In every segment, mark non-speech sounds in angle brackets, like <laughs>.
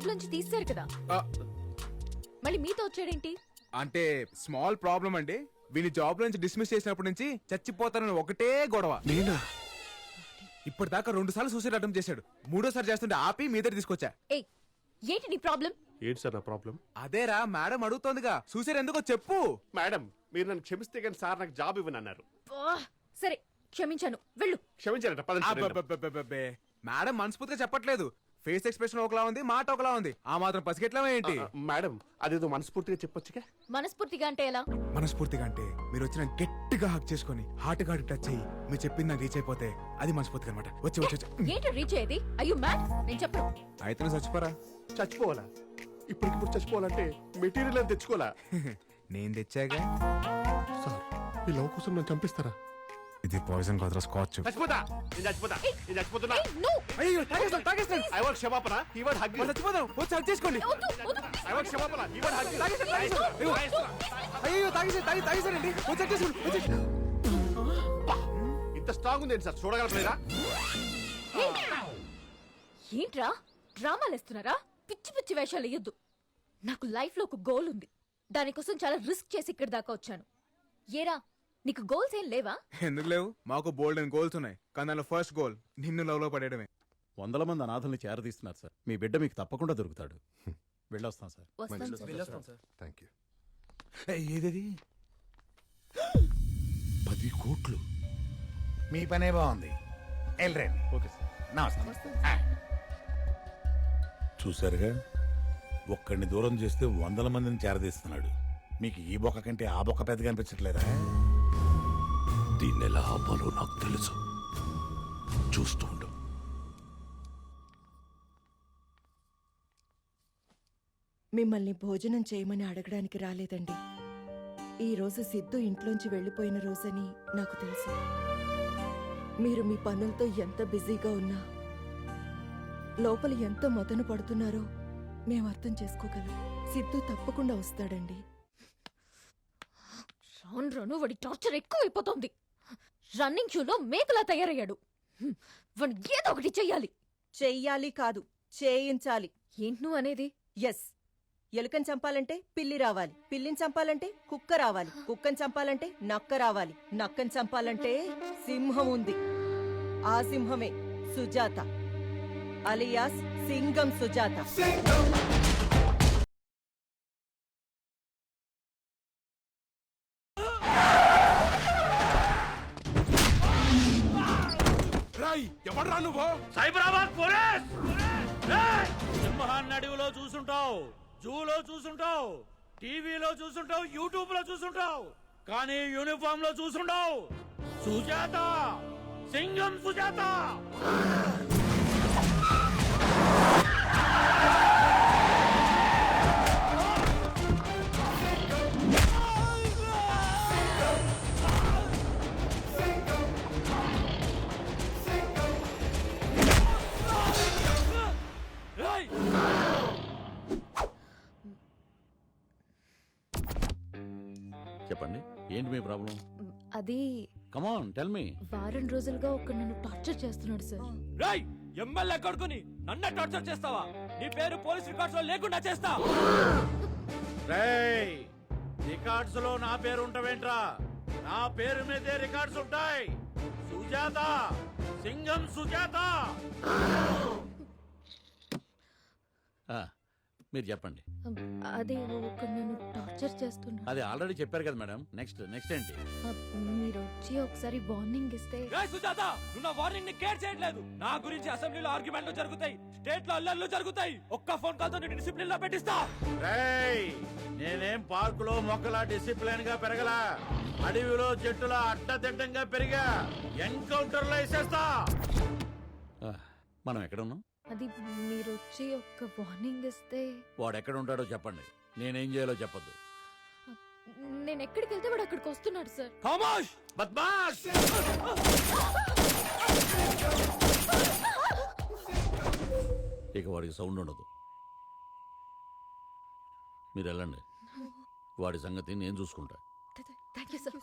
Job నుంచి తీస్తారు కదా. మళ్ళీ మీతో వచ్చాడేంటి? అంటే స్మాల్ ప్రాబ్లం అండి. వీని జాబ్ నుంచి డిస్మిస్ చేసినప్పటి నుంచి చచ్చిపోతానని ఒకటే గొడవ. నేనా? ఇప్పటిదాకా రెండు సార్లు సూసైడ్ అటెంప్ట్ చేశాడు. మూడోసారి చేస్తుంటే ఆపి మీ దగ్గర తీసుకొచ్చా? ఏయ్ ఏంటి నీ ప్రాబ్లం? ఏంటి సార్ నా ప్రాబ్లం? అదేరా మేడం అడుగుతోందిగా. సూసైడ్ ఎందుకో చెప్పు. మేడం మీరు నన్ను క్షమిస్తే కానీ సార్ నాకు జాబ్ ఇవ్వను అన్నారు సరే క్షమించాను. వెళ్ళు. క్షమించారట పదండి. మేడం మనస్ఫూర్తిగా చెప్పట్లేదు. ఫేస్ ఎక్స్ప్రెషన్ ఒకలా ఉంది మాట ఒకలా ఉంది. ఆ మాత్రం పసిగెట్లా ఏంటి? మేడం అదేదో మనస్ఫూర్తిగా చెప్పొచ్చుగా. మనస్ఫూర్తిగా అంటే ఎలా? మనస్ఫూర్తిగా అంటే మీరు వచ్చిన గట్టిగా హక్ చేసుకొని హార్ట్ హార్ట్ టచ్ అయ్యి మీరు చెప్పింది నాకు రీచ్ అయిపోతే అది మనస్ఫూర్తిగా అనమాట వచ్చి వచ్చి ఏంటి రీచ్ అయ్యేది? అయ్యో మ్యామ్ నేను చెప్పను. అయితే చచ్చిపోరా? చచ్చిపోవాలా? ఇప్పటికిప్పుడు చచ్చిపోవాలంటే మెటీరియల్ అని తెచ్చుకోవాలా? <laughs> నేను తెచ్చాగా? సార్ ఈ లవ్ కోసం నన్ను చంపిస్తారా? ఇది పాయిజన్ కాదురా స్కాచ్ చచ్చిపోతా. నేను చచ్చిపోతా. నేను చచ్చిపోతున్నా. అయ్యో తాగేస్తాను తాగేస్తాను. ఐ వాంట్ క్షమాపణ. ఈ వాంట్ హగ్ వాళ్ళు చచ్చిపోదాం. వచ్చి హక్ చేసుకోండి. ఐ వాంట్ క్షమాపణ. ఈ వాంట్ హగ్ తాగేస్తాను తాగేస్తాను. అయ్యో, తాగేసాను తాగి తాగేసానండి వచ్చి హక్ చేసుకోండి వచ్చి ఇంత స్ట్రాంగ్ ఉంది సార్? చూడగలరా ఏంట్రా? డ్రామాలు వేస్తున్నారా? పిచ్చి పిచ్చి వేషాలు వేయొద్దు. నాకు లైఫ్లో ఒక గోల్ ఉంది. దానికోసం చాలా రిస్క్ చేసి ఇక్కడి దాకా వచ్చాను. ఏరా నీకు గోల్స్ ఏం లేవా? ఎందుకు లేవు? మాకు బోల్డ్ అండ్ గోల్స్ ఉన్నాయి. కానీ దానిలో ఫస్ట్ గోల్ నిన్ను లవ్లో పడేయడమే. వందల మంది అనాథల్ని చేరదీస్తున్నారు సార్. మీ బిడ్డ మీకు తప్పకుండా దొరుకుతాడు. వెళ్ళొస్తాం సార్. వస్తాను సార్. థ్యాంక్ యూ ఏదేది? పది కోట్లు. మీ పనే బాగుంది. వెళ్ళరండి ఓకే సార్. నమస్తే. ఆ. చూశారుగా? ఒక్కడిని దూరం చేస్తే వందల మందిని చేరదీస్తున్నాడు. మీకు ఈ బొక్క కంటే ఆ బొక్క పెద్దగా అనిపించట్లేదా? దీన్ని ఎలా ఆపాలో నాకు తెలుసు. చూస్తూ ఉండు. మిమ్మల్ని భోజనం చేయమని అడగడానికి రాలేదండి. ఈ రోజు సిద్ధు ఇంట్లోంచి వెళ్ళిపోయిన రోజని నాకు తెలుసు. మీరు మీ పనులతో ఎంత బిజీగా ఉన్నా లోపల ఎంత మదన పడుతున్నారో మేము అర్థం చేసుకోగలం. సిద్ధు తప్పకుండా వస్తాడండి. రాను రాను వాడి టార్చర్ ఎక్కువైపోతోంది. రన్నింగ్ షూలో మేకలా తయారయ్యాడు. వాడిని ఏదో ఒకటి చెయ్యాలి. చెయ్యాలి కాదు చేయించాలి. ఏంటి నువ్వు అనేది? ఎస్. ఎలుకని చంపాలంటే పిల్లి రావాలి. పిల్లిని చంపాలంటే కుక్క రావాలి. కుక్కని చంపాలంటే నక్క రావాలి. నక్కని చంపాలంటే సింహం ఉంది. ఆ సింహమే సుజాత అలియాస్ సింగం సుజాత. రాయ్ ఎవడ్రా నువ్వు? సైబరాబాద్ పోలీస్! సింహాన్ని అడవిలో చూసుంటావు జూలో చూసుంటావు టీవీలో చూసుంటావు యూట్యూబ్లో చూసుంటావు కానీ యూనిఫామ్లో చూసుంటావు సుజాత! సింగం సుజాత! ఏంటి మీ ప్రాబ్లం? అది కమాన్ టెల్ మీ వారం రోజులుగా ఒక నన్ను టార్చర్ చేస్తున్నాడు సార్. రాయ్ ఎమ్మెల్యే కొడుకుని నన్నే టార్చర్ చేస్తావా? నీ పేరు పోలీస్ రికార్డ్స్లో లేకుండా చేస్తా. రేయ్ రికార్డ్స్లో నా పేరు ఉంటవేంట్రా? నా పేరు మీదే రికార్డ్స్ ఉంటాయి. సుజాత సింగం సుజాత. మీరు చెప్పండి. అది ఒక నన్ను టార్చర్ చేస్తున్నాడు అది ఆల్రెడీ చెప్పారు కదా మేడం. నెక్స్ట్ నెక్స్ట్ ఏంటి? మీరు వచ్చి ఒకసారి వార్నింగ్ ఇస్తే. రాయ్ సుజాత నువ్వు నా వార్నింగ్ని కేర్ చేయట్లేదు. నా గురించి అసెంబ్లీలో ఆర్గ్యుమెంట్లు జరుగుతాయి స్టేట్లో అల్లర్లు జరుగుతాయి. ఒక్క ఫోన్ కాల్తో నేను డిసిప్లిన్లో పెట్టిస్తా. రేయ్ నేనేం పార్కులో మొక్కలా డిసిప్లిన్గా పెరగలా? అడవిలో చెట్టులా అడ్డదిడ్డంగా పెరిగా? ఎన్కౌంటర్లో వేసేస్తా మనం ఎక్కడ ఉన్నాం? అది మీరు వచ్చి ఒక వార్నింగ్ ఇస్తే వాడు ఎక్కడ ఉంటాడో చెప్పండి. నేనేం చేయాలో చెప్పొద్దు. నేను ఎక్కడికి వెళ్తే వాడు అక్కడికి వస్తున్నాడు సార్. ఖామోష్ బద్మాష్! ఇక వాడికి సౌండ్ ఉండదు. మీరు వెళ్ళండి. వాడి సంగతి నేను చూసుకుంటా. Thank you sir.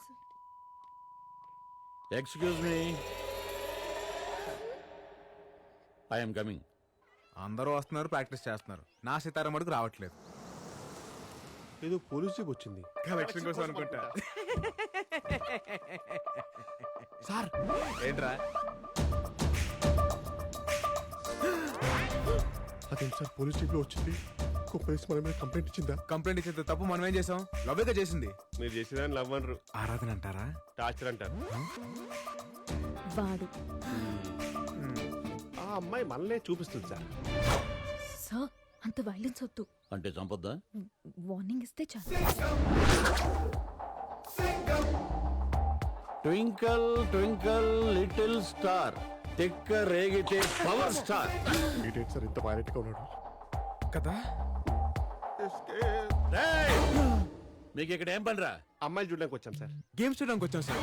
Excuse me I'm coming అందరూ వస్తున్నారు ప్రాక్టీస్ చేస్తున్నారు. నా సితారా మటుకు రావట్లేదు. ఏదో పోలీస్ జీప్ వచ్చింది. కలెక్షన్ కోసం అనుకుంటా. సార్! ఏంట్రా? అదేంటి సార్ పోలీస్ జీప్లో వచ్చింది పోలీస్ మన మీద కంప్లైంట్ ఇచ్చిందా? కంప్లైంట్ ఇచ్చేది తప్పు మనం ఏం చేసాం లవ్వేగా చేసింది. మీరు చేసేదాన్ని లవ్ అనరు ఆరాధన అంటారా? టార్చర్ అంటారు. వాడు. అమ్మాయి మనలే చూపిస్తుంది సార్. సార్ అంత వైలెన్స్ వద్దు. అంటే చంపొద్దా? వార్నింగ్ ఇస్తే చాలు. ట్వింకల్ ట్వింకల్ లిటిల్ స్టార్ తిక్క రేగితే పవర్ స్టార్ మీరేంటి సార్ ఇంత వైలెంట్గా ఉన్నాడు. కదా? మీకు ఇక్కడ ఏం పనిరా? అమ్మాయిలు చూడడానికి వచ్చాం సార్. గేమ్స్ చూడడానికి వచ్చాం సార్.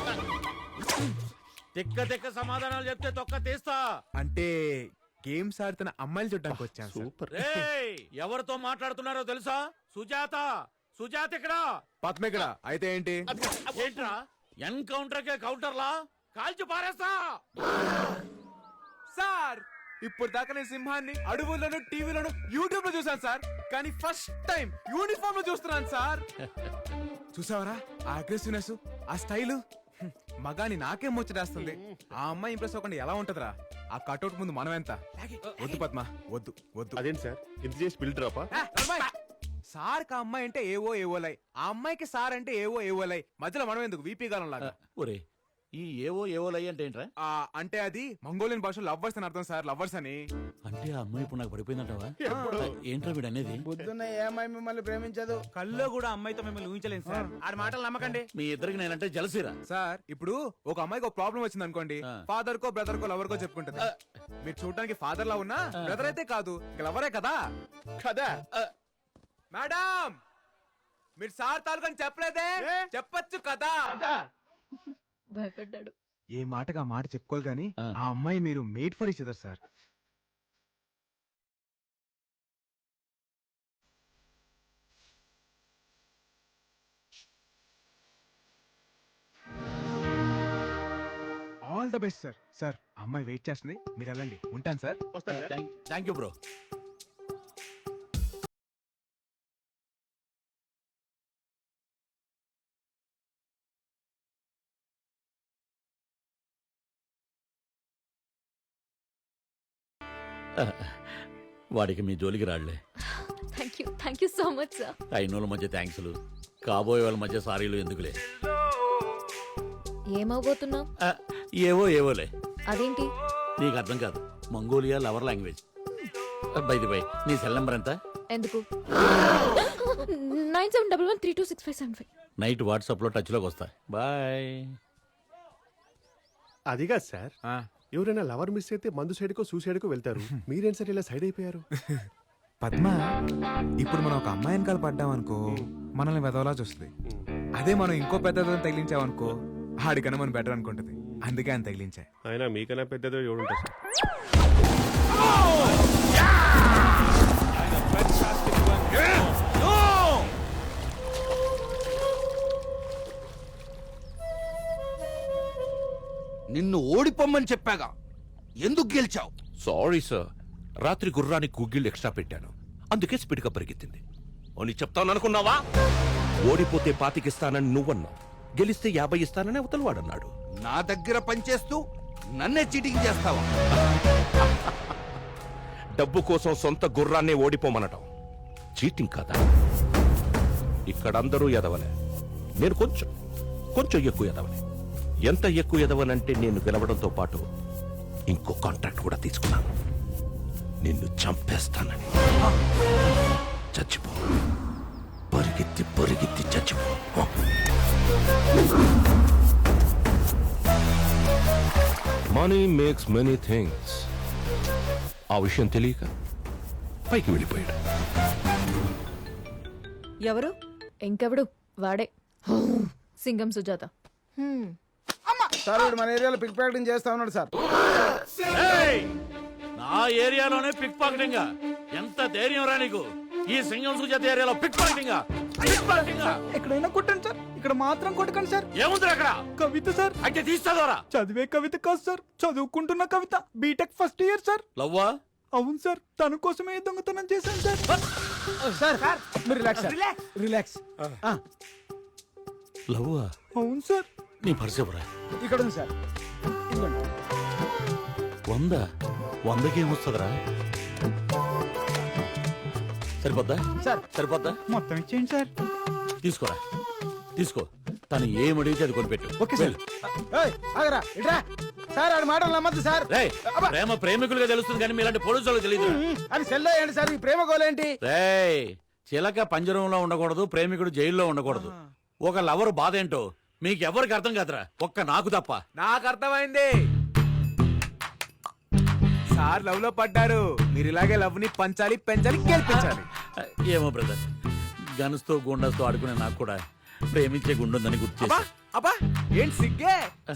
తిక్క తిక్క సమాధానాలు చెప్తే తొక్క తీస్తా. అంటే గేమ్స్ ఆడుతున్న అమ్మాయిలు చూడడానికి వచ్చాం సార్. సూపర్. రేయ్ ఎవరితో మాట్లాడుతున్నారో తెలుసా? సుజాత సుజాత ఇక్కడ. పద్మ ఇక్కడ. అయితే ఏంటి? ఏంట్రా? ఎన్కౌంటర్ కే కౌంటర్లా? కాల్చి పారేస్తా. సార్ ఇప్పుడు దాకా నేను సింహాన్ని అడవుల్లోను టీవీలోను యూట్యూబ్లో చూసాను సార్. కానీ ఫస్ట్ టైం యూనిఫామ్లో చూస్తున్నాను సార్. చూసావరా? ఆ అగ్రెసివ్నెస్ ఆ స్టైల్? మగాని నాకేం ముచ్చటేస్తుంది? ఆ అమ్మాయి ఇంప్రెస్ అవ్వకుండా ఎలా ఉంటదిరా? ఆ కట్అవుట్ ముందు మనం ఎంత? వద్దు పద్మ వద్దు వద్దు. అదేంటి సార్? ఇంత చేసి బిల్ డ్రాపా! సార్ కా అమ్మాయి అంటే ఏవో ఏవోలై. ఆ అమ్మాయికి సార్ అంటే ఏవో ఏవోలై. మధ్యలో మనం ఎందుకు? వీపీ గాలం లాగా ఒరే ఈ ఏవో ఏవో లై అంటే ఏంట్రా? ఆ, అంటే అది మంగోలియన్ భాషలో లవ్వర్స్ అని అర్థం సార్ లవ్వర్స్ అని. అంటే ఆ అమ్మాయి ఇప్పుడు నాకు పడిపోయిందంటావా? <laughs> ఏంట్రా వీడు అనేది? పొద్దున్న ఏ అమ్మాయి మిమ్మల్ని ప్రేమించదు. కల్లో కూడా అమ్మాయితో మిమ్మల్ని ఊహించలేదు సార్. ఆడి మాటలు నమ్మకండి. మీ ఇద్దరికి నేనంటే జలసిరా సార్ ఇప్పుడు ఒక అమ్మాయికి ఒక ప్రాబ్లం వచ్చింది అనుకోండి ఆ. ఫాదర్ కో బ్రదర్ కో లవర్ కో చెప్పుకుంటది మీరు చూడడానికి ఫాదర్ లా ఉన్నా బ్రదర్ అయితే కాదు లవరే కదా? కదా. మేడం మీరు సార్ తాలూకని చెప్పలేదే? చెప్పొచ్చు కదా. భయపడ్డాడు. ఏ మాటగా మాట చెప్పుకోవాలి కానీ ఆ. ఆ అమ్మాయి మీరు made for other sir all the best sir sir అమ్మాయి వెయిట్ చేస్తుంది. మీరు వెళ్ళండి. ఉంటాను సార్ థ్యాంక్ యూ బ్రో వాడికి మీ జోలికి రాళ్ళే. Thank you thank you so much sir అయినోళ్ళ మధ్య థ్యాంక్స్లు కాబోయే వాళ్ళ మధ్య సారీలు ఎందుకులే? ఏమవబోతున్నావు ఆ, ఏవో ఏవోలే. అదేంటి? నీకు అర్థం కాదు. Mongolia lover language. By the way నీ సెల్ నెంబర్ ఎంత? ఎందుకు? Nine seven double one three two six five seven five. Night వాట్సాప్లో టచ్లోకి వస్తా. బాయ్. అది కాదు సార్ ఎవరైనా లవర్ మిస్ అయితే మందు సైడ్ కో సూసైడ్ కో వెళ్తారు. <laughs> మీరేం సార్ ఇలా సైడ్ అయిపోయారు? <laughs> పద్మ ఇప్పుడు మనం ఒక అమ్మాయి వెనకాల పడ్డాం అనుకో మనల్ని వెదవలా చూస్తుంది. అదే మనం ఇంకో పెద్ద తగిలించామనుకో ఆడికన్నా మనం బెటర్ అనుకుంటది. అందుకే ఆయన తగిలించా. అయినా మీకన్నా పెద్దదో ఎవడుంటారు నిన్ను ఓడిపోమ్మని చెప్పాగా. ఎందుకు గెలిచావు? సారీ సార్ రాత్రి గుర్రానికి గుగ్గిళ్ళు ఎక్స్ట్రా పెట్టాను. అందుకే స్పీడ్గా పరిగెత్తింది. అని చెప్తాను అనుకున్నావా? ఓడిపోతే పాతికిస్తానని నువ్వన్నావు. గెలిస్తే యాభై ఇస్తానని అవతల వాడన్నాడు. నా దగ్గర పనిచేస్తూ నన్నే చీటింగ్ చేస్తావా? డబ్బు కోసం సొంత గుర్రాన్నే ఓడిపోమనటం. చీటింగ్ కాదా? ఇక్కడ అందరూ ఎదవలే. నేను కొంచెం కొంచెం ఎక్కువ ఎదవలే. ఎంత ఎక్కువ ఎదవనంటే నేను గెలవడంతో పాటు ఇంకో కాంట్రాక్ట్ కూడా తీసుకున్నాను. నిన్ను చంపేస్తానని. చచ్చిపో. పరిగెత్తి పరిగెత్తి చచ్చిపో. మనీ మేక్స్ మెనీ థింగ్స్ ఆ విషయం తెలియక పైకి వెళ్ళిపోయాడు. ఎవరు? ఇంకెవడు? వాడే. సింగం సుజాత. హ్మ్. సార్ వీడు మన ఏరియాలో పిక్ ప్యాకెటింగ్ చేస్తా ఉన్నాడు సార్. ఏయ్! నా ఏరియాలోనే పిక్ పాకెటింగ్ ఎంత ధైర్యం రా నీకు? ఈ సింగం సుజాత ఏరియాలో పిక్ పాకెటింగ్ పిక్ పాకెటింగ్ ఎక్కడైనా కొట్టండి సార్ ఇక్కడ మాత్రం కొట్టకండి సార్. ఏముంది అక్కడ? కవిత సార్. అయితే తీస్తాదోరా. చదివే కవిత కాదు సార్ చదువుకుంటున్న Kavitha BTech first year sir. లవ్వా? అవును సార్ తన కోసమే ఈ దొంగతనం చేశాను సార్. సార్ మీరు రిలాక్స్. రిలాక్స్ రిలాక్స్ లవ్వా? అవును సార్. నీ పరిచయరా ఇక్కడ ఉంది సార్. ఇదిగోండి. వంద? వందకి ఏమొస్తుందిరా సరిపోద్దా? సార్. సరిపోద్దా? మొత్తం ఇచ్చేయండి సార్. తీసుకోరా. తీసుకో. తను ఏం అడిగితే అది కొనిపెట్టు. Okay sir. ఏయ్, ఆగరా. ఇట్రా. సార్ ఆడి మాటలు నమ్మద్దు సార్. రేయ్, అబ్బా. ప్రేమ ప్రేమికులుగా తెలుస్తుంది కానీ మీలాంటి పోలీసులకు తెలియదు అని సెల్ అయ్యండి సార్ ఈ ప్రేమ గోలేంటి రేయ్ చిలక పంజరంలో ఉండకూడదు ప్రేమికుడు జైల్లో ఉండకూడదు. ఒక లవర్ బాధ ఏంటో? మీకు ఎవరికి అర్థం కాదురా. ఒక్క నాకు తప్ప. నాకు అర్థమైంది. సార్ లవ్లో పడ్డారు. మీరు ఇలాగే లవ్ని పంచాలి పెంచాలి గెలిపించాలి. ఏమో బ్రదర్ గనుస్తో గుండస్తో ఆడుకునే నాకు కూడా ప్రేమించే గుండుందని గుర్తు అబ్బా ఏంటి సిగ్గే?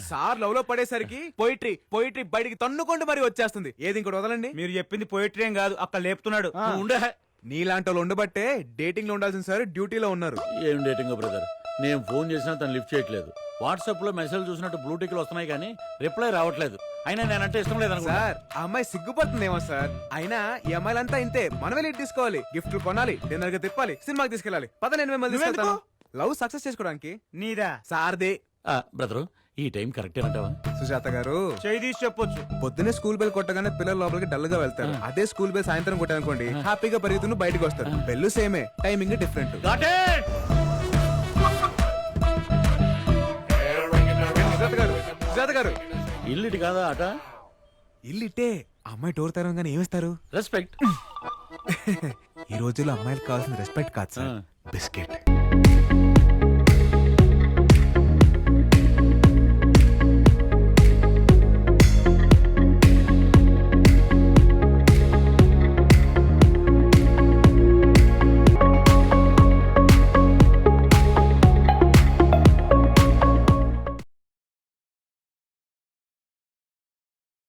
సార్ లవ్లో పడేసరికి పోయిట్రీ పోయిట్రీ బయటికి తన్నుకుంటూ మరి వచ్చేస్తుంది. ఏది ఇంకోటి వదలండి? మీరు చెప్పింది పోయిటరీ ఏం కాదు అక్కడ లేపుతున్నాడు. ఉండే. నీలాంటి వాళ్ళు ఉండబట్టే డేటింగ్లో ఉండాల్సిన సార్ డ్యూటీలో ఉన్నారు. ఏం డేటింగ్ బ్రదర్? నేను ఫోన్ చేసినా తను లిఫ్ట్ చేయట్లేదు. వాట్సాప్లో మెసేజ్ చూసినట్టు బ్లూటిక్లు వస్తున్నాయి కానీ రిప్లై రావట్లేదు. అయినా నేనంటే ఇష్టం లేదు అనుకో సార్ ఆ అమ్మాయి సిగ్గుపడుతుందేమో సార్. అయినా ఈ అమ్మాయిలంతా ఇంతే. మనమే లీడ్ తీసుకోవాలి. గిఫ్ట్లు కొనాలి డిన్నర్గా తిప్పాలి సినిమాకి తీసుకెళ్ళాలి. పద నేను మిమ్మల్ని తీసుకెళ్తాను. లవ్ సక్సెస్ చేసుకోవడానికి. నీదా? సార్దే. బ్రదరు ఈ టైం కరెక్టే అంటావా సుజాత గారు చేయి తీసి చెప్పొచ్చు. పొద్దున్నే స్కూల్ బెల్ కొట్టగానే పిల్లలు లోపలికి డల్గా వెళ్తారు అదే స్కూల్ బెల్ సాయంత్రం కొట్టానుకోండి హ్యాపీగా పరిగెత్తును బయటకు వస్తారు. బెల్లు సేమే టైమింగ్ డిఫరెంట్. సుజాత గారు. ఇల్లుటి కాదా ఆట? ఇల్లిట్టే. అమ్మాయి డోర్ తెరవగానే ఏమిస్తారు? రెస్పెక్ట్ <laughs> ఈ రోజుల్లో అమ్మాయిలకు కావాల్సిన రెస్పెక్ట్ కాదు సార్. బిస్కెట్